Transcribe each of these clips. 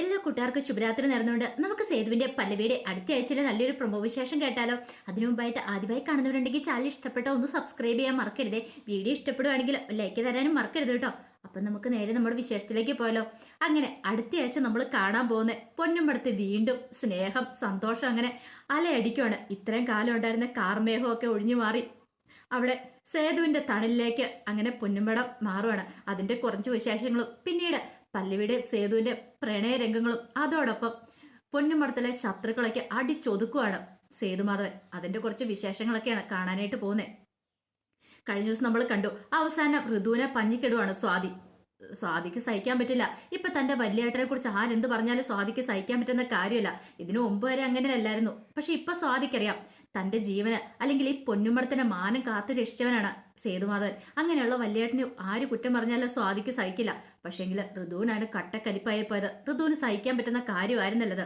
എല്ലാ കൂട്ടുകാർക്കും ശുഭരാത്രി നേർന്നുകൊണ്ട് നമുക്ക് സേതുവിന്റെ പല്ലവിയുടെ അടുത്ത ആഴ്ചയിലെ നല്ലൊരു പ്രൊമോ വിശേഷം കേട്ടാലോ. അതിനു മുമ്പായിട്ട് ആദ്യമായി കാണുന്നവരുണ്ടെങ്കിൽ ചാനൽ ഇഷ്ടപ്പെട്ട ഒന്ന് സബ്സ്ക്രൈബ് ചെയ്യാൻ മറക്കരുത്. വീഡിയോ ഇഷ്ടപ്പെടുവാണെങ്കിൽ ലൈക്ക് തരാനും മറക്കരുത് കേട്ടോ. അപ്പം നമുക്ക് നേരെ നമ്മുടെ വിശേഷത്തിലേക്ക് പോയാലോ. അങ്ങനെ അടുത്ത ആഴ്ച നമ്മൾ കാണാൻ പോകുന്ന പൊന്നുമ്പടത്ത് വീണ്ടും സ്നേഹം സന്തോഷം അങ്ങനെ അലയടിക്കുവാണ്. ഇത്രയും കാലം ഉണ്ടായിരുന്ന കാർമേഹമൊക്കെ ഒഴിഞ്ഞു മാറി. അവിടെ സേതുവിന്റെ തണലിലേക്ക് അങ്ങനെ പൊന്നുമടം മാറുവാണ്. അതിന്റെ കുറച്ച് വിശേഷങ്ങളും പിന്നീട് പല്ലവിയുടെ സേതുവിന്റെ പ്രണയ രംഗങ്ങളും അതോടൊപ്പം പൊന്നുമടത്തിലെ ശത്രുക്കളൊക്കെ അടിച്ചൊതുക്കുവാണ് സേതുമാധവൻ. അതിന്റെ കുറച്ച് വിശേഷങ്ങളൊക്കെയാണ് കാണാനായിട്ട് പോകുന്നത് കഴിഞ്ഞ ദിവസം നമ്മൾ കണ്ടു അവസാനം ഋതുവിനെ പഞ്ഞിക്കിടുവാണ് സ്വാതി. സ്വാതിക്ക് സഹിക്കാൻ പറ്റില്ല. ഇപ്പൊ തന്റെ വല്യേട്ടനെ കുറിച്ച് ആരെന്ത് പറഞ്ഞാലും സ്വാതിക്ക് സഹിക്കാൻ പറ്റുന്ന കാര്യമല്ല. ഇതിനു മുമ്പ് വരെ അങ്ങനെയല്ലായിരുന്നു. പക്ഷെ ഇപ്പൊ സ്വാതിക്കറിയാം. തന്റെ ജീവന് അല്ലെങ്കിൽ ഈ പൊന്നുമടത്തിന്റെ മാനം കാത്തു രക്ഷിച്ചവനാണ് സേതുമാധവൻ. അങ്ങനെയുള്ള വല്യേട്ടന് ആര് കുറ്റം പറഞ്ഞാലും സ്വാതിക്ക് സഹിക്കില്ല. പക്ഷേങ്കിൽ ഋതുവിനാണ് കട്ടക്കലിപ്പായി പോയത്. ഋതുവിന് സഹിക്കാൻ പറ്റുന്ന കാര്യമായിരുന്നല്ലത്.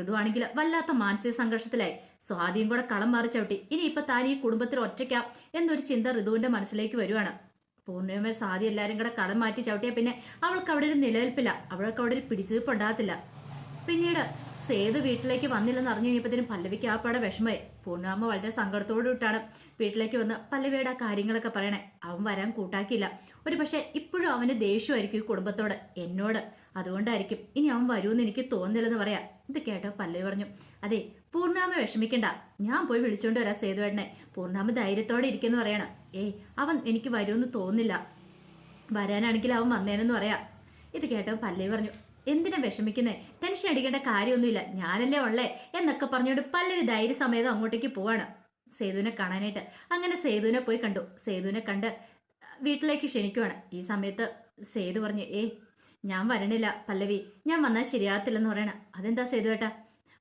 ഋതു ആണെങ്കിൽ വല്ലാത്ത മാനസിക സംഘർഷത്തിലായി. സ്വാതിയും കൂടെ കളം മാറി ചവിട്ടി. ഇനി ഇപ്പൊ താൻ ഈ കുടുംബത്തിൽ ഒറ്റയ്ക്കാം എന്നൊരു ചിന്ത ഋതുവിന്റെ മനസ്സിലേക്ക് വരുവാണ്. പൂർണിമ സാധി എല്ലാവരും കൂടെ കടം മാറ്റി ചവിട്ടിയ പിന്നെ അവൾക്ക് അവിടെ ഒരു നിലനിൽപ്പില്ല. അവൾക്ക് അവിടെ ഒരു പിടിച്ചുവെപ്പ് ഉണ്ടാകത്തില്ല. പിന്നീട് സേതു വീട്ടിലേക്ക് വന്നില്ലെന്ന് അറിഞ്ഞു കഴിഞ്ഞപ്പോഴത്തേനും പല്ലവിക്ക് ആ പാടെ വിഷമമായി. പൂർണാമ്മ വളരെ സങ്കടത്തോടു വിട്ടാണ് വീട്ടിലേക്ക് വന്ന് പല്ലവിയുടെ ആ കാര്യങ്ങളൊക്കെ പറയണേ. അവൻ വരാൻ കൂട്ടാക്കിയില്ല. ഒരു പക്ഷെ ഇപ്പോഴും അവന് ദേഷ്യമായിരിക്കും ഈ കുടുംബത്തോട്. എന്നോട് അതുകൊണ്ടായിരിക്കും. ഇനി അവൻ വരുമെന്ന് എനിക്ക് തോന്നില്ലെന്ന് പറയാം. ഇത് കേട്ടോ പല്ലവി പറഞ്ഞു അതെ പൂർണാമ വിഷമിക്കണ്ട. ഞാൻ പോയി വിളിച്ചോണ്ട് വരാം സേതുവേട്ടനെ. പൂർണാമ ധൈര്യത്തോടെ ഇരിക്കുന്നു പറയണം. ഏയ് അവൻ എനിക്ക് വരുമെന്ന് തോന്നില്ല വരാനാണെങ്കിൽ അവൻ വന്നേനെന്ന് പറയാം. ഇത് കേട്ടോ പല്ലവി പറഞ്ഞു എന്തിനാ വിഷമിക്കുന്നേ? ടെൻഷൻ അടിക്കേണ്ട കാര്യമൊന്നുമില്ല. ഞാനല്ലേ ഉള്ളേ? എന്നൊക്കെ പറഞ്ഞുകൊണ്ട് പല്ലവി ധൈര്യസമേതം അങ്ങോട്ടേക്ക് പോവാണ്. സേതുവിനെ കാണാനായിട്ട് അങ്ങനെ സേതുവിനെ പോയി കണ്ടു. സേതുവിനെ കണ്ട് വീട്ടിലേക്ക് ക്ഷണിക്കുവാണ്. ഈ സമയത്ത് സേതു പറഞ്ഞു ഏയ് ഞാൻ വരണില്ല പല്ലവി. ഞാൻ വന്നാൽ ശരിയാകത്തില്ലെന്ന് പറയണ. അതെന്താ സേതുവേട്ടാ?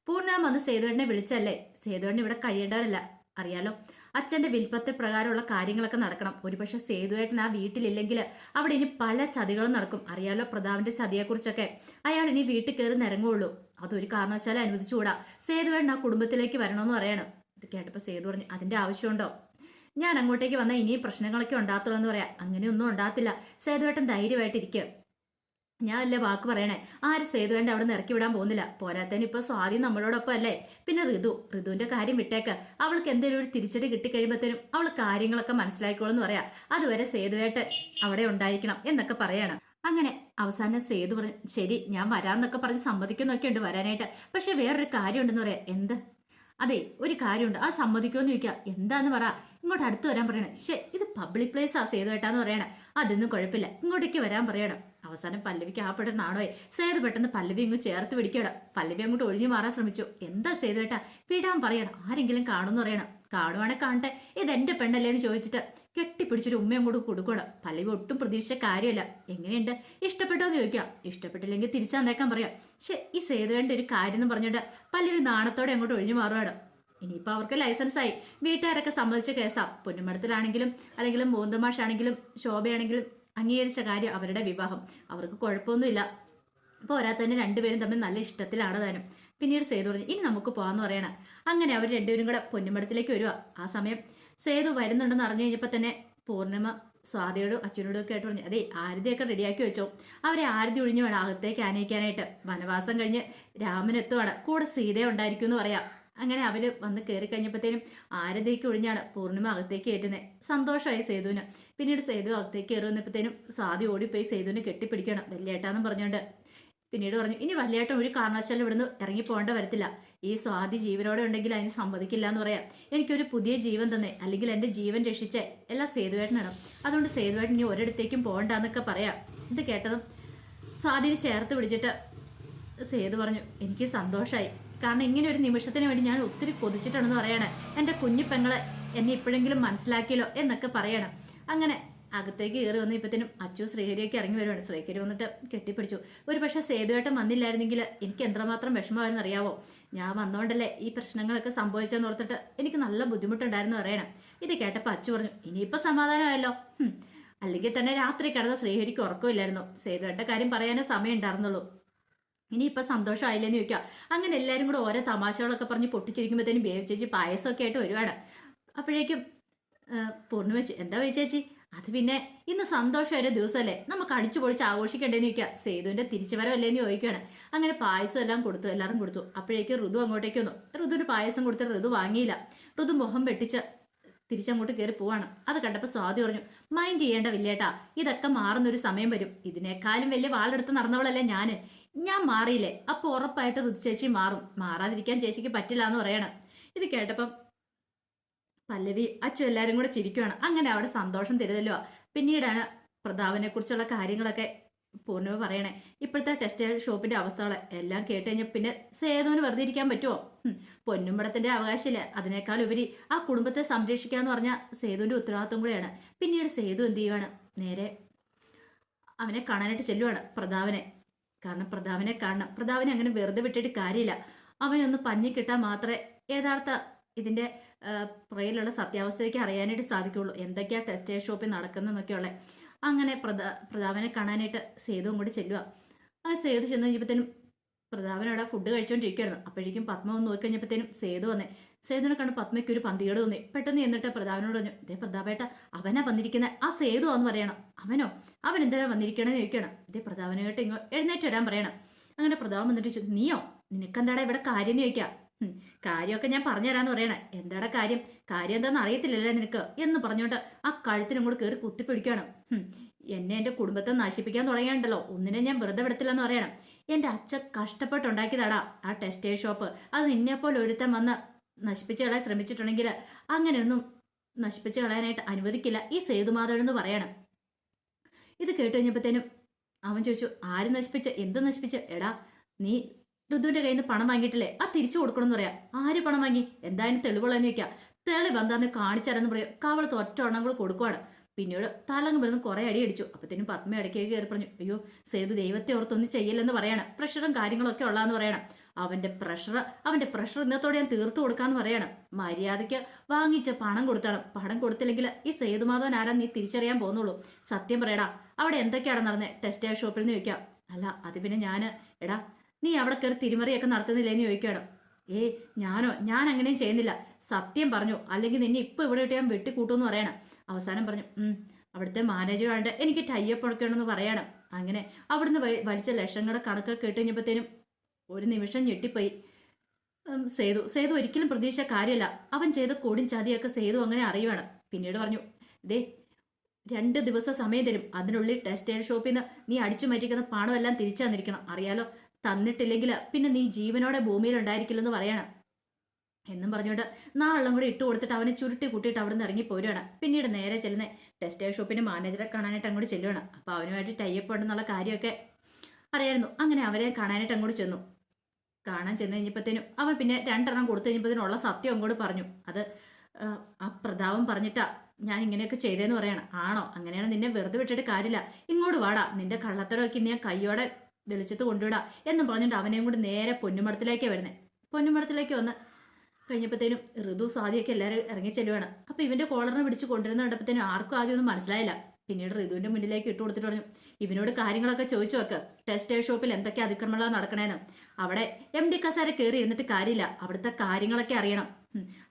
പൂർണ വന്ന് സേതുവേട്ടനെ വിളിച്ചല്ലേ? സേതുവേട്ടൻ ഇവിടെ കഴിയേണ്ടവരല്ല. അറിയാലോ അച്ഛന്റെ വിൽപ്പത്തെ പ്രകാരമുള്ള കാര്യങ്ങളൊക്കെ നടക്കണം. ഒരുപക്ഷെ സേതുവേട്ടൻ ആ വീട്ടിലില്ലെങ്കിൽ അവിടെ ഇനി പല ചതികളും നടക്കും. അറിയാലോ പ്രതാവിന്റെ ചതിയെക്കുറിച്ചൊക്കെ. അയാൾ ഇനി വീട്ടിൽ കയറി നിരങ്ങുള്ളൂ. അതൊരു കാരണവശാലും അനുവദിച്ചുകൂടാ. സേതുവേട്ടൻ ആ കുടുംബത്തിലേക്ക് വരണമെന്ന് പറയണം. ഇത് കേട്ടപ്പോൾ സേതു പറഞ്ഞു അതിന്റെ ആവശ്യമുണ്ടോ? ഞാൻ അങ്ങോട്ടേക്ക് വന്നാൽ ഇനിയും പ്രശ്നങ്ങളൊക്കെ ഉണ്ടാകത്തുള്ളൂ എന്ന് പറയാം. അങ്ങനെയൊന്നും ഉണ്ടാകത്തില്ല. സേതുവേട്ടൻ ധൈര്യമായിട്ടിരിക്കുക ഞാൻ അല്ലേ വാക്ക് പറയണേ? ആര് സേതുവേണ്ട അവിടെ ഇറക്കി വിടാൻ പോകുന്നില്ല? പോരാത്തതിന് ഇപ്പൊ സ്വാതി നമ്മളോടൊപ്പം അല്ലേ പിന്നെ ഋതു ഋതുവിന്റെ കാര്യം വിട്ടേക്ക്. അവൾക്ക് എന്തെങ്കിലും ഒരു തിരിച്ചടി കിട്ടിക്കഴിയുമ്പോഴത്തേനും അവൾ കാര്യങ്ങളൊക്കെ മനസ്സിലാക്കിക്കോളും എന്ന് പറയാ. അതുവരെ സേതുവേട്ടൻ അവിടെ ഉണ്ടായിരിക്കണം എന്നൊക്കെ പറയണം. അങ്ങനെ അവസാനം സേതു പറഞ്ഞു ശരി ഞാൻ വരാന്നൊക്കെ പറഞ്ഞ് സമ്മതിക്കുന്നൊക്കെ ഉണ്ട് വരാനായിട്ട്. പക്ഷെ വേറൊരു കാര്യം ഉണ്ടെന്ന് പറയാം. എന്ത്? അതെ ഒരു കാര്യമുണ്ട്. ആ സമ്മതിക്കുമെന്ന് ചോദിക്കുക എന്താന്ന് പറ. ഇങ്ങോട്ട് അടുത്ത് വരാൻ പറയണേ. ശേ ഇത് പബ്ലിക് പ്ലേസ് ആ സേതുവേട്ടാന്ന് പറയണേ. അതൊന്നും കുഴപ്പമില്ല. ഇങ്ങോട്ടേക്ക് വരാൻ പറയണം. അവസാനം പല്ലവിക്ക് ആ പെട്ടെന്നാണോ സേതു പെട്ടെന്ന് പല്ലവി ഇങ്ങ് ചേർത്ത് പിടിക്കട പല്ലവി അങ്ങോട്ട് ഒഴിഞ്ഞു മാറാൻ ശ്രമിച്ചു. എന്താ സേതുവേട്ടാ വിടാൻ പറയണം. ആരെങ്കിലും കാണുമെന്ന് പറയണം. കാണുവാണെ കാണട്ടെ. ഇത് എന്റെ പെണ്ണല്ലേ എന്ന് ചോദിച്ചിട്ട് കെട്ടിപ്പിടിച്ചൊരു ഉമ്മയും കൂടെ കൊടുക്കണം പല്ലവി ഒട്ടും പ്രതീക്ഷിച്ച കാര്യമല്ല. എങ്ങനെയുണ്ട്? ഇഷ്ടപ്പെട്ടോ എന്ന് ചോദിക്കാം. ഇഷ്ടപ്പെട്ടില്ലെങ്കിൽ തിരിച്ചാന്നേക്കാൻ പറയാം. പക്ഷെ ഈ സേതുവേണ്ട ഒരു കാര്യം എന്ന് പറഞ്ഞിട്ട് പല്ലവി നാണത്തോടെ അങ്ങോട്ട് ഒഴിഞ്ഞു മാറുകയാണ്. ഇനിയിപ്പോൾ അവർക്ക് ലൈസൻസ് ആയി. വീട്ടുകാരൊക്കെ സമ്മതിച്ച കേസാ. പൊന്നുമടത്തിലാണെങ്കിലും അല്ലെങ്കിൽ മൂന്തമാഷാണെങ്കിലും ശോഭയാണെങ്കിലും അംഗീകരിച്ച കാര്യം അവരുടെ വിവാഹം. അവർക്ക് കുഴപ്പമൊന്നുമില്ല. പോരാ തന്നെ രണ്ടുപേരും തമ്മിൽ നല്ല ഇഷ്ടത്തിലാണ് താനും. പിന്നീട് സേതു പറഞ്ഞു ഇനി നമുക്ക് പോകാമെന്ന് പറയണം. അങ്ങനെ അവർ രണ്ടുപേരും കൂടെ പൊന്നുമടത്തിലേക്ക് വരിക ആ സമയം സേതു വരുന്നുണ്ടെന്ന് അറിഞ്ഞു കഴിഞ്ഞപ്പോൾ തന്നെ പൂർണിമ സ്വാതിയോടും അച്ഛനോടും ഒക്കെ ആയിട്ട് പറഞ്ഞു അതെ ആരതിയൊക്കെ റെഡിയാക്കി വെച്ചോ. അവരെ ആരതി ഒഴിഞ്ഞു വേണം അകത്തേക്ക് ആനയിക്കാനായിട്ട്. വനവാസം കഴിഞ്ഞ് രാമനെത്തുവാണ് കൂടെ സീതയുണ്ടായിരിക്കും എന്ന് പറയാം. അങ്ങനെ അവർ വന്ന് കയറി കഴിഞ്ഞപ്പോഴത്തേനും ആരതിക്ക് ഒഴിഞ്ഞാണ് പൂർണിമ അകത്തേക്ക് കയറ്റുന്നത് സന്തോഷമായി സേതുവിന്. പിന്നീട് സേതു അകത്തേക്ക് കയറി വന്നപ്പോഴത്തേനും സ്വാതി ഓടിപ്പോയി സേതുവിനെ കെട്ടിപ്പിടിക്കണം വല്യേട്ടാന്നും പറഞ്ഞുകൊണ്ട്. പിന്നീട് പറഞ്ഞു ഇനി വല്യേട്ടൻ ഒരു കാരണവശാലും ഇവിടുന്ന് ഇറങ്ങി പോകേണ്ട വരത്തില്ല. ഈ സ്വാതി ജീവനോടെ ഉണ്ടെങ്കിൽ അതിന് സമ്മതിക്കില്ല എന്ന് പറയാം. എനിക്കൊരു പുതിയ ജീവൻ തന്നെ അല്ലെങ്കിൽ എന്റെ ജീവൻ രക്ഷിച്ച. എല്ലാം സേതുവേട്ടനാണ്. അതുകൊണ്ട് സേതുവേട്ടൻ ഇനി ഒരിടത്തേക്കും പോകണ്ടെന്നൊക്കെ പറയാം. ഇത് കേട്ടതും സ്വാതിനെ ചേർത്ത് പിടിച്ചിട്ട് സേതു പറഞ്ഞു എനിക്ക് സന്തോഷമായി കാരണം ഇങ്ങനെ ഒരു നിമിഷത്തിന് വേണ്ടി ഞാൻ ഒത്തിരി കൊതിച്ചിട്ടുണ്ടെന്ന് പറയണേ. എന്റെ കുഞ്ഞു പെങ്ങളെ എന്നെ ഇപ്പോഴെങ്കിലും മനസ്സിലാക്കിയല്ലോ എന്നൊക്കെ പറയണം. അങ്ങനെ അകത്തേക്ക് കയറി വന്ന് ഇപ്പത്തിനും അച്ചു ശ്രീഹരിയൊക്കെ ഇറങ്ങി വരുവാണ്. ശ്രീഹരി വന്നിട്ട് കെട്ടിപ്പിടിച്ചു. ഒരു പക്ഷേ സേതുവേട്ടൻ വന്നില്ലായിരുന്നെങ്കിൽ എനിക്ക് എത്രമാത്രം വിഷമമായിരുന്നു അറിയാവോ? ഞാൻ വന്നോണ്ടല്ലേ ഈ പ്രശ്നങ്ങളൊക്കെ സംഭവിച്ചെന്ന് ഓർത്തിട്ട് എനിക്ക് നല്ല ബുദ്ധിമുട്ടുണ്ടായിരുന്നു പറയണം. ഇത് കേട്ടപ്പോൾ അച്ചു പറഞ്ഞു ഇനിയിപ്പോൾ സമാധാനമായല്ലോ. അല്ലെങ്കിൽ തന്നെ രാത്രി കിടന്ന ശ്രീഹരിക്ക് ഉറക്കമില്ലായിരുന്നു. സേതുവേട്ട കാര്യം പറയാനേ സമയം ഉണ്ടായിരുന്നുള്ളൂ ഇനിയിപ്പോൾ സന്തോഷമായില്ലെന്ന് ചോദിക്കുക. അങ്ങനെ എല്ലാവരും കൂടെ ഓരോ തമാശകളൊക്കെ പറഞ്ഞ് പൊട്ടിച്ചിരിക്കുമ്പോഴത്തേനും ബേവ് ചേച്ചി പായസമൊക്കെ ആയിട്ട് വരുവാണ്. അപ്പോഴേക്കും പൂർണ പൂർണിമ എന്താ ചേച്ചി? അത് പിന്നെ ഇന്ന് സന്തോഷമായ ദിവസമല്ലേ? നമുക്ക് അടിച്ചു പൊളിച്ച് ആഘോഷിക്കണ്ടേന്ന് ചോദിക്കുക. സേതുവിന്റെ തിരിച്ചുവരവല്ലേന്ന് ചോദിക്കുകയാണ്. അങ്ങനെ പായസം എല്ലാം കൊടുത്തു എല്ലാവരും കൊടുത്തു. അപ്പോഴേക്ക് ഋതു അങ്ങോട്ടേക്ക് വന്നു. ഋതുവിന് പായസം കൊടുത്തിട്ട് ഋതു വാങ്ങിയില്ല. ഋതു മുഖം വെട്ടിച്ച് തിരിച്ചങ്ങോട്ട് കയറി പോവാണ്. അത് കണ്ടപ്പോൾ സ്വാതി പറഞ്ഞു മൈൻഡ് ചെയ്യേണ്ട വില്ലേട്ടാ ഇതൊക്കെ മാറുന്നൊരു സമയം വരും. ഇതിനേക്കാളും വലിയ വാളെടുത്ത് നടന്നവളല്ലേ ഞാൻ. ഞാൻ മാറിയില്ലേ? അപ്പോൾ ഉറപ്പായിട്ട് ഋതു ചേച്ചി മാറും. മാറാതിരിക്കാൻ ചേച്ചിക്ക് പറ്റില്ല എന്ന് പറയണം. ഇത് കേട്ടപ്പം പല്ലവി അച്ചു എല്ലാരും കൂടെ ചിരിക്കുകയാണ് അങ്ങനെ അവിടെ സന്തോഷം തരുതല്ലോ പിന്നീടാണ് പ്രതാപനെ കുറിച്ചുള്ള കാര്യങ്ങളൊക്കെ പൂർണിമ പറയണേ. ഇപ്പോഴത്തെ ടെക്സ്റ്റൈൽ ഷോപ്പിന്റെ അവസ്ഥകളെ എല്ലാം കേട്ട് പിന്നെ സേതുവിന് വെറുതെ ഇരിക്കാൻ പറ്റുമോ പൊന്നുംപടത്തിന്റെ അവകാശമില്ല അതിനേക്കാൾ ഉപരി ആ കുടുംബത്തെ സംരക്ഷിക്കാന്ന് പറഞ്ഞ സേതുവിന്റെ ഉത്തരവാദിത്വം കൂടെയാണ്. പിന്നീട് സേതു എന്ത് ചെയ്യുവാണ്? നേരെ അവനെ കാണാനായിട്ട് ചെല്ലുവാണ് പ്രതാപനെ. കാരണം പ്രതാപനെ കാണണം. പ്രതാപനെ അങ്ങനെ വെറുതെ വിട്ടിട്ട് കാര്യമില്ല. അവനൊന്ന് പഞ്ഞി കിട്ടാൻ മാത്രമേ യഥാർത്ഥ ഇതിന്റെ പുറയിലുള്ള സത്യാവസ്ഥയ്ക്ക് അറിയാനായിട്ട് സാധിക്കുള്ളൂ എന്തൊക്കെയാ ടെക്സ്റ്റൈൽ ഷോപ്പിൽ നടക്കുന്നതെന്നൊക്കെയുള്ള. അങ്ങനെ പ്രതാ പ്രതാപനെ കാണാനായിട്ട് സേതുവും കൂടി ചെല്ലുക ആ സേതു ചെന്ന് കഴിഞ്ഞപ്പോഴത്തേനും പ്രതാപൻ ഫുഡ് കഴിച്ചുകൊണ്ടിരിക്കുകയായിരുന്നു അപ്പോഴേക്കും പത്മ ഒന്ന് നോക്കി കഴിഞ്ഞപ്പോഴത്തേനും സേതു വന്നേ. സേതുവിനെ കണ്ട് പത്മയ്ക്ക് ഒരു പന്തികേട് തോന്നി. പെട്ടെന്ന് എന്നിട്ട് പ്രതാപനോട് പറഞ്ഞു ഇതേ പ്രതാപേട്ട അവനാ വന്നിരിക്കുന്നത് ആ സേതു എന്ന് പറയണം. അവനോ? അവൻ എന്തിനാ വന്നിരിക്കണെന്ന് ചോദിക്കണം ഇതേ കേട്ട് ഇങ്ങോ എഴുന്നേറ്റ് വരാൻ പറയണം. അങ്ങനെ പ്രതാപം വന്നിട്ട് ചോദിച്ചു നീയോ? നിനക്കെന്താടാ ഇവിടെ കാര്യം എന്ന് ചോദിക്കാം? "ഹും, കാര്യമൊക്കെ ഞാൻ പറഞ്ഞുതരാന്ന് പറയണേ. എന്താടാ കാര്യം? കാര്യം എന്താണെന്ന് അറിയത്തില്ലല്ലേ നിനക്ക്? എന്ന് പറഞ്ഞുകൊണ്ട് ആ കഴുത്തിനും കൂടെ കയറി കുത്തിപ്പിടിക്കണം എന്നെ എന്റെ കുടുംബത്തെ നശിപ്പിക്കാൻ തുടങ്ങിയുണ്ടല്ലോ. ഒന്നിനെ ഞാൻ വെറുതെ വിടത്തില്ലെന്ന് പറയണം. എന്റെ അച്ഛൻ കഷ്ടപ്പെട്ടുണ്ടാക്കിയതാടാ ആ ടെക്സ്റ്റൈൽ ഷോപ്പ്. അത് നിന്നെപ്പോലെ ഒരുത്തം വന്ന് നശിപ്പിച്ച് കളയാൻ ശ്രമിച്ചിട്ടുണ്ടെങ്കിൽ അങ്ങനെയൊന്നും നശിപ്പിച്ചു കളയാനായിട്ട് അനുവദിക്കില്ല. ഈ സേതുമാധവൻ എന്ന് പറയണം. ഇത് കേട്ട് കഴിഞ്ഞപ്പോഴത്തേനും അവൻ ചോദിച്ചു ആര് നശിപ്പിച്ച? എന്ത് നശിപ്പിച്ച്? എടാ നീ ഋതുവിന്റെ കയ്യിൽ നിന്ന് പണം വാങ്ങിയിട്ടില്ലേ? ആ തിരിച്ചു കൊടുക്കണം എന്ന് പറയാം. ആര് പണം വാങ്ങി? എന്തായാലും തെളിവുള്ളതെന്ന് ചോദിക്കാം. തെളിവ് എന്താന്ന് കാണിച്ചാരെന്ന് പറയാം. കാവളത്ത് ഒറ്റ എണ്ണം കൂടെ കൊടുക്കുവാണ്. പിന്നീട് തലങ്ങ് വരുന്ന കുറെ അടി അടിച്ചു. അപ്പത്തേനും പത്മ ഇടയ്ക്കേക്ക് കയറി പറഞ്ഞു അയ്യോ സേതു ദൈവത്തെ ഓർത്തൊന്നും ചെയ്യില്ലെന്ന് പറയണം. പ്രഷറും കാര്യങ്ങളൊക്കെ ഉള്ളതെന്ന് പറയണം. അവന്റെ പ്രഷർ അവന്റെ പ്രഷർ ഇന്നത്തോടെ ഞാൻ തീർത്തു കൊടുക്കാന്ന് പറയണം. മര്യാദയ്ക്ക് വാങ്ങിച്ച പണം കൊടുത്താണ്. പണം കൊടുത്തില്ലെങ്കിൽ ഈ സേതുമാധവൻ ആരാ നീ തിരിച്ചറിയാൻ പോകുന്നുള്ളൂ. സത്യം പറയടാ അവിടെ എന്തൊക്കെയാണ് നടന്നത് ടെക്സ്റ്റൈൽ ഷോപ്പിൽ നിന്ന് ചോദിക്കാം. അല്ല അത് പിന്നെ ഞാൻ എടാ നീ അവിടെ കയറി തിരിമറിയൊക്കെ നടത്തുന്നില്ലേന്ന് ചോദിക്കണം ഏ ഞാനോ? ഞാൻ അങ്ങനെയും ചെയ്യുന്നില്ല. സത്യം പറഞ്ഞു. അല്ലെങ്കിൽ നിന്നെ ഇപ്പൊ ഇവിടെ ഇട്ട് ഞാൻ വെട്ടിക്കൂട്ടുമെന്ന് പറയണം. അവസാനം പറഞ്ഞു അവിടുത്തെ മാനേജർ വേണ്ട എനിക്ക് ടൈ അപ്പ് എടുക്കണമെന്ന് പറയണം. അങ്ങനെ അവിടുന്ന് വലിച്ച ലക്ഷങ്ങളുടെ കണക്കൊക്കെ കേട്ട് കഴിഞ്ഞപ്പോഴത്തേനും ഒരു നിമിഷം ഞെട്ടിപ്പോയി. സേതു സേതു ഒരിക്കലും പ്രതീക്ഷ കാര്യമല്ല. അവൻ ചെയ്ത കൊടും ചതിയൊക്കെ സേതു അങ്ങനെ അറിയുവാണ്. പിന്നീട് പറഞ്ഞു ദേ രണ്ട് ദിവസം സമയം തരും. അതിനുള്ളിൽ ടെക്സ്റ്റൈൽ ഷോപ്പിൽ നിന്ന് നീ അടിച്ചു മാറ്റിക്കുന്ന പണമെല്ലാം തിരിച്ചു തന്നിരിക്കണം. അറിയാലോ തന്നിട്ടില്ലെങ്കിൽ പിന്നെ നീ ജീവനോടെ ഭൂമിയിൽ ഉണ്ടായിരിക്കില്ലെന്ന് പറയണം. എന്നും പറഞ്ഞുകൊണ്ട് നാളെല്ലാം കൂടി ഇട്ട് കൊടുത്തിട്ട് അവനെ ചുരുട്ടി കൂട്ടിയിട്ട് അവിടെ നിന്ന് ഇറങ്ങി പോരുകയാണ് പിന്നീട് നേരെ ചെല്ലുന്ന ടെക്സ്റ്റൈൽ ഷോപ്പിന്റെ മാനേജറെ കാണാനായിട്ട് അങ്ങോട്ട് ചെല്ലുകയാണ് അപ്പോൾ അവനുമായിട്ട് ടൈപ്പ് ഉണ്ടെന്നുള്ള കാര്യമൊക്കെ അറിയായിരുന്നു. അങ്ങനെ അവരെ കാണാനായിട്ട് അങ്ങോട്ട് ചെന്നു. കാണാൻ ചെന്ന് കഴിഞ്ഞപ്പോഴത്തേനും അവൻ പിന്നെ രണ്ടെണ്ണം കൊടുത്തു കഴിഞ്ഞപ്പോഴത്തേനും ഉള്ള സത്യം അങ്ങോട്ട് പറഞ്ഞു. അത് ആ, പ്രതാപം പറഞ്ഞിട്ടാ ഞാൻ ഇങ്ങനെയൊക്കെ ചെയ്തേന്ന് പറയണം. ആണോ? അങ്ങനെയാണ് നിന്നെ വെറുതെ വിട്ടിട്ട് കാര്യമില്ല. ഇങ്ങോട്ട് വാടാ. നിന്റെ കള്ളത്തരമൊക്കെ ഞാൻ കയ്യോടെ വെളിച്ചത്ത് കൊണ്ടുവിടാ എന്നും പറഞ്ഞിട്ട് അവനെയും കൂടി നേരെ പൊന്നുമടത്തിലേക്കേ വരുന്നത് പൊന്നുമടത്തിലേക്ക് വന്ന് കഴിഞ്ഞപ്പോഴത്തേനും ഋതു സാദിയൊക്കെ എല്ലാവരും ഇറങ്ങി ചെല്ലുവാണ് അപ്പൊ ഇവന്റെ കോളറിനെ പിടിച്ച് കൊണ്ടുവരുന്ന കണ്ടപ്പോഴത്തേനും ആർക്കും ആദ്യം ഒന്നും മനസ്സിലായില്ല. പിന്നീട് റിതുവിന്റെ മുന്നിലേക്ക് ഇട്ട് കൊടുത്തിട്ട് പറഞ്ഞു ഇവനോട് കാര്യങ്ങളൊക്കെ ചോദിച്ചു വെക്ക് ടെക്സ്റ്റൈൽ ഷോപ്പിൽ എന്തൊക്കെ അതിക്രമങ്ങളാണ് നടക്കണേന്ന്. അവിടെ എം ഡി കസാര കയറി ഇരുന്നിട്ട് കാര്യമില്ല. അവിടുത്തെ കാര്യങ്ങളൊക്കെ അറിയണം.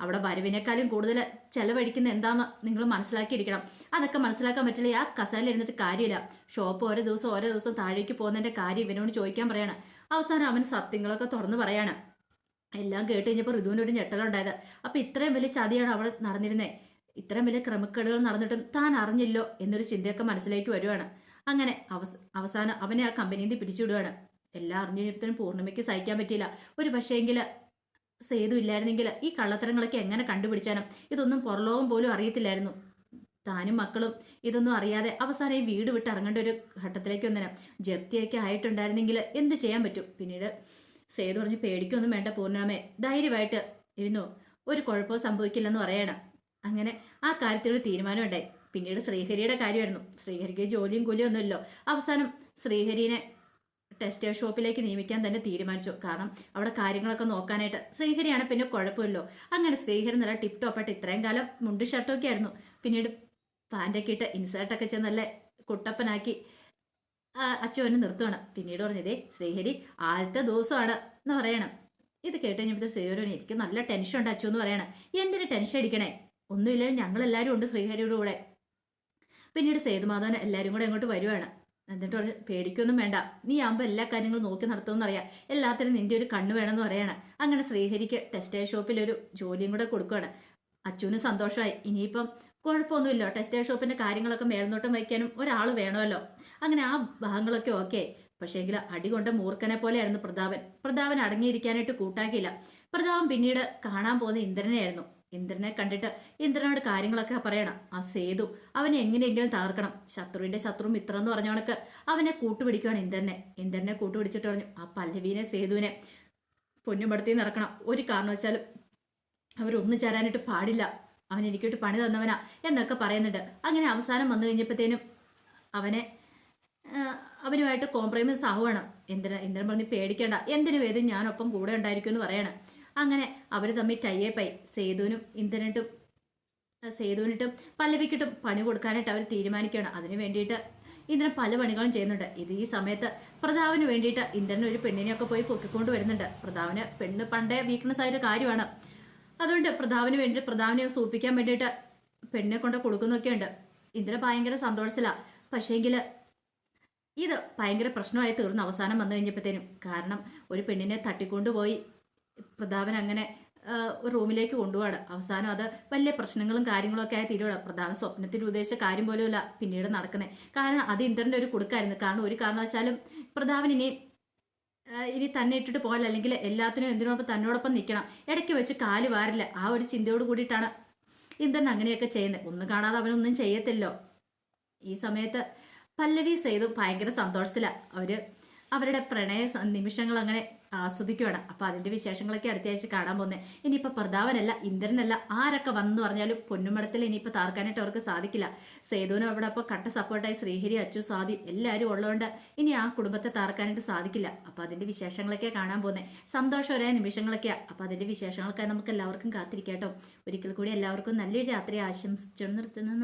അവിടെ വരവിനേക്കാളും കൂടുതൽ ചെലവഴിക്കുന്ന എന്താന്ന് നിങ്ങൾ മനസ്സിലാക്കിയിരിക്കണം. അതൊക്കെ മനസ്സിലാക്കാൻ പറ്റില്ല. ആ കസാരയിൽ ഇരുന്നിട്ട് കാര്യമില്ല. ഷോപ്പ് ഓരോ ദിവസം ഓരോ ദിവസം താഴേക്ക് പോകുന്നതിന്റെ കാര്യം ഇവനോട് ചോദിക്കാൻ പറയാണ്. അവസാനം അവൻ സത്യങ്ങളൊക്കെ തുറന്നു പറയാണ്. എല്ലാം കേട്ട് കഴിഞ്ഞപ്പോൾ ഋതുവിനൊരു ഞെട്ടലുണ്ടായത്. അപ്പൊ ഇത്രയും വലിയ ചതിയാണ് അവൾ നടന്നിരുന്നേ. ഇത്രയും വലിയ ക്രമക്കേടുകൾ നടന്നിട്ടും താൻ അറിഞ്ഞില്ലോ എന്നൊരു ചിന്തയൊക്കെ മനസ്സിലേക്ക് വരുവാണ്. അങ്ങനെ അവസ അവസാനം അവനെ ആ കമ്പനിയിൽ നിന്ന് പിരിച്ചുവിടുകയാണ് എല്ലാം അറിഞ്ഞു കഴിഞ്ഞപ്പോഴത്തേനും പൂർണിമയ്ക്ക് സഹിക്കാൻ പറ്റിയില്ല. ഒരു പക്ഷേങ്കിൽ സേതു ഇല്ലായിരുന്നെങ്കിൽ ഈ കള്ളത്തരങ്ങളൊക്കെ എങ്ങനെ കണ്ടുപിടിച്ചാനും? ഇതൊന്നും പുറലോകം പോലും അറിയത്തില്ലായിരുന്നു. താനും മക്കളും ഇതൊന്നും അറിയാതെ അവസാനം ഈ വീട് വിട്ട് ഇറങ്ങേണ്ട ഒരു ഘട്ടത്തിലേക്ക് ഒന്നിനെ ജപ്തിയൊക്കെ ആയിട്ടുണ്ടായിരുന്നെങ്കിൽ എന്ത് ചെയ്യാൻ പറ്റും? പിന്നീട് സേതു പറഞ്ഞ് പേടിക്കൊന്നും വേണ്ട പൂർണാമേ ധൈര്യമായിട്ട് ഇരുന്നു. ഒരു കുഴപ്പവും സംഭവിക്കില്ലെന്ന് പറയണം. അങ്ങനെ ആ കാര്യത്തിൽ ഒരു തീരുമാനം ഉണ്ടായി പിന്നീട് ശ്രീഹരിയുടെ കാര്യമായിരുന്നു. ശ്രീഹരിക്ക് ജോലിയും കൂലിയും ഒന്നുമില്ലല്ലോ. അവസാനം ശ്രീഹരിനെ ടെക്സ്റ്റൈൽ ഷോപ്പിലേക്ക് നിയമിക്കാൻ തന്നെ തീരുമാനിച്ചു. കാരണം അവിടെ കാര്യങ്ങളൊക്കെ നോക്കാനായിട്ട് ശ്രീഹരിയാണ് പിന്നെ കുഴപ്പമില്ലോ അങ്ങനെ ശ്രീഹരി നല്ല ടിപ് ടോപ്പായിട്ട് ഇത്രയും കാലം മുണ്ട് ഷർട്ടൊക്കെ ആയിരുന്നു. പിന്നീട് പാന്റൊക്കെ ഇട്ട് ഇൻസേർട്ടൊക്കെ ചെന്ന് നല്ല കുട്ടപ്പനാക്കി അച്ചുവനെ നിർത്തുവാണ്. പിന്നീട് പറഞ്ഞതേ ശ്രീഹരി ആദ്യത്തെ ദിവസമാണ് എന്ന് പറയണം. ഇത് കേട്ട് കഴിഞ്ഞപ്പോൾ ശ്രീഹരി എനിക്ക് നല്ല ടെൻഷൻ ഉണ്ട് അച്ചു എന്ന് പറയണം. എന്തിനു ടെൻഷൻ അടിക്കണേ? ഒന്നുമില്ല ഞങ്ങളെല്ലാവരും ഉണ്ട് ശ്രീഹരിയുടെ കൂടെ. പിന്നീട് സേതുമാധവൻ എല്ലാവരും കൂടെ അങ്ങോട്ട് വരുവാണ്. എന്നിട്ട് പേടിക്കൊന്നും വേണ്ട. നീ ആകുമ്പോൾ എല്ലാ കാര്യങ്ങളും നോക്കി നടത്തുമെന്ന് അറിയാം. എല്ലാത്തിനും നിന്റെ ഒരു കണ്ണ് വേണമെന്ന് പറയാണ്. അങ്ങനെ ശ്രീഹരിക്ക് ടെക്സ്റ്റൈൽ ഷോപ്പിൽ ഒരു ജോലിയും കൂടെ കൊടുക്കുകയാണ് അച്ഛനും സന്തോഷമായി. ഇനിയിപ്പം കുഴപ്പമൊന്നുമില്ല. ടെക്സ്റ്റൈൽ ഷോപ്പിന്റെ കാര്യങ്ങളൊക്കെ മേൽനോട്ടം വയ്ക്കാനും ഒരാൾ വേണമല്ലോ. അങ്ങനെ ആ ഭാഗങ്ങളൊക്കെ ഓക്കെ പക്ഷേങ്കിൽ അടികൊണ്ട മൂർഖനെ പോലെയായിരുന്നു പ്രതാപൻ. പ്രതാപൻ അടങ്ങിയിരിക്കാനായിട്ട് കൂട്ടാക്കിയില്ല. പ്രതാപൻ പിന്നീട് കാണാൻ പോകുന്ന ഇന്ദ്രനെയായിരുന്നു. ഇന്ദ്രനെ കണ്ടിട്ട് ഇന്ദ്രനോട് കാര്യങ്ങളൊക്കെ പറയണം. ആ സേതു അവനെ എങ്ങനെയെങ്കിലും തകർക്കണം. ശത്രുവിന്റെ ശത്രു മിത്രം എന്ന് പറഞ്ഞ കണക്ക് അവനെ കൂട്ടുപിടിക്കുകയാണ് ഇന്ദ്രനെ. ഇന്ദ്രനെ കൂട്ടുപിടിച്ചിട്ട് പറഞ്ഞു ആ പല്ലവീനെ സേതുവിനെ പൊന്നുമടത്തി നിറക്കണം ഒരു കാരണവശാലും അവരൊന്നു ചേരാനായിട്ട് പാടില്ല. അവൻ എനിക്കിട്ട് പണി തന്നവനാ എന്നൊക്കെ പറയുന്നുണ്ട്. അങ്ങനെ അവസാനം വന്നു കഴിഞ്ഞപ്പോഴത്തേനും അവനെ അവനുമായിട്ട് കോംപ്രമൈസ് ആവുകയാണ്. ഇന്ദ്രൻ ഇന്ദ്രൻ പറഞ്ഞ് പേടിക്കേണ്ട. എന്തിനു വേദം ഞാനൊപ്പം കൂടെ ഉണ്ടായിരിക്കും എന്ന് പറയണം. അങ്ങനെ അവർ തമ്മിൽ ടൈപ്പായി സേതുവിനും ഇന്ദ്രനിട്ടും സേതുവിനിട്ടും പല്ലവിക്കിട്ടും പണി കൊടുക്കാനായിട്ട് അവർ തീരുമാനിക്കുകയാണ്. അതിന് വേണ്ടിയിട്ട് ഇന്ദ്രൻ പല പണികളും ചെയ്യുന്നുണ്ട്. ഇത് ഈ സമയത്ത് പ്രതാവിന് വേണ്ടിയിട്ട് ഇന്ദ്രൻ ഒരു പെണ്ണിനെയൊക്കെ പോയി പൊക്കിക്കൊണ്ട് വരുന്നുണ്ട്. പ്രതാവിന് പെണ്ണ് പണ്ടേ വീക്ക്നെസ് ആയൊരു കാര്യമാണ്. അതുകൊണ്ട് പ്രതാവിന് വേണ്ടി പ്രതാവിനെ സൂപ്പിക്കാൻ വേണ്ടിയിട്ട് പെണ്ണിനെ കൊണ്ട് കൊടുക്കുന്നൊക്കെയുണ്ട് ഇന്ദ്രൻ ഭയങ്കര സന്തോഷത്തിലാണ് പക്ഷേങ്കിൽ ഇത് ഭയങ്കര പ്രശ്നമായി തീർന്ന അവസാനം വന്നു കഴിഞ്ഞപ്പോഴത്തേനും. കാരണം ഒരു പെണ്ണിനെ തട്ടിക്കൊണ്ടുപോയി പ്രതാപൻ അങ്ങനെ ഒരു റൂമിലേക്ക് കൊണ്ടുപോവാണ്. അവസാനം അത് വലിയ പ്രശ്നങ്ങളും കാര്യങ്ങളും ഒക്കെ ആയി തീരുവാണ്. പ്രധാന സ്വപ്നത്തിൽ ഉദ്ദേശിച്ച കാര്യം പോലുമല്ല പിന്നീട് നടക്കുന്നത് കാരണം അത് ഇന്ദ്രന്റെ ഒരു കൊടുക്കായിരുന്നു. കാരണം ഒരു കാരണവശാലും പ്രതാപൻ ഇനി ഇനി തന്നെ ഇട്ടിട്ട് പോകല അല്ലെങ്കിൽ എല്ലാത്തിനും എന്തിനോടൊപ്പം തന്നോടൊപ്പം നിൽക്കണം. ഇടയ്ക്ക് വെച്ച് കാൽ വാരില്ല. ആ ഒരു ചിന്തയോട് കൂടിയിട്ടാണ് ഇന്ദ്രൻ അങ്ങനെയൊക്കെ ചെയ്യുന്നത്. ഒന്നും കാണാതെ അവനൊന്നും ചെയ്യത്തില്ലോ. ഈ സമയത്ത് പല്ലവി സെയ്തും ഭയങ്കര സന്തോഷത്തിലാണ് അവർ അവരുടെ പ്രണയ നിമിഷങ്ങൾ അങ്ങനെ ആസ്വദിക്കുകയാണ് അപ്പൊ അതിന്റെ വിശേഷങ്ങളൊക്കെ അടുത്ത ആഴ്ച കാണാൻ പോകുന്നത് ഇനിയിപ്പോ പ്രതാപനല്ല ഇന്ദ്രനല്ല ആരൊക്കെ വന്നു പറഞ്ഞാലും പൊന്നുമടത്തിൽ ഇനിയിപ്പോ താർക്കാനായിട്ട് അവർക്ക് സാധിക്കില്ല. സേതുവിനും അവിടെ അപ്പോൾ കട്ട സപ്പോർട്ടായി ശ്രീഹരി അച്ചു സ്വാതി എല്ലാവരും ഉള്ളതുകൊണ്ട് ഇനി ആ കുടുംബത്തെ താർക്കാനായിട്ട് സാധിക്കില്ല. അപ്പൊ അതിന്റെ വിശേഷങ്ങളൊക്കെ കാണാൻ പോകുന്നത് സന്തോഷകരമായ നിമിഷങ്ങളൊക്കെയാ. അപ്പൊ അതിന്റെ വിശേഷങ്ങളൊക്കെ നമുക്ക് എല്ലാവർക്കും കാത്തിരിക്കാട്ടോ. ഒരിക്കൽ കൂടി എല്ലാവർക്കും നല്ലൊരു രാത്രി ആശംസിച്ചു നിർത്തുന്നു.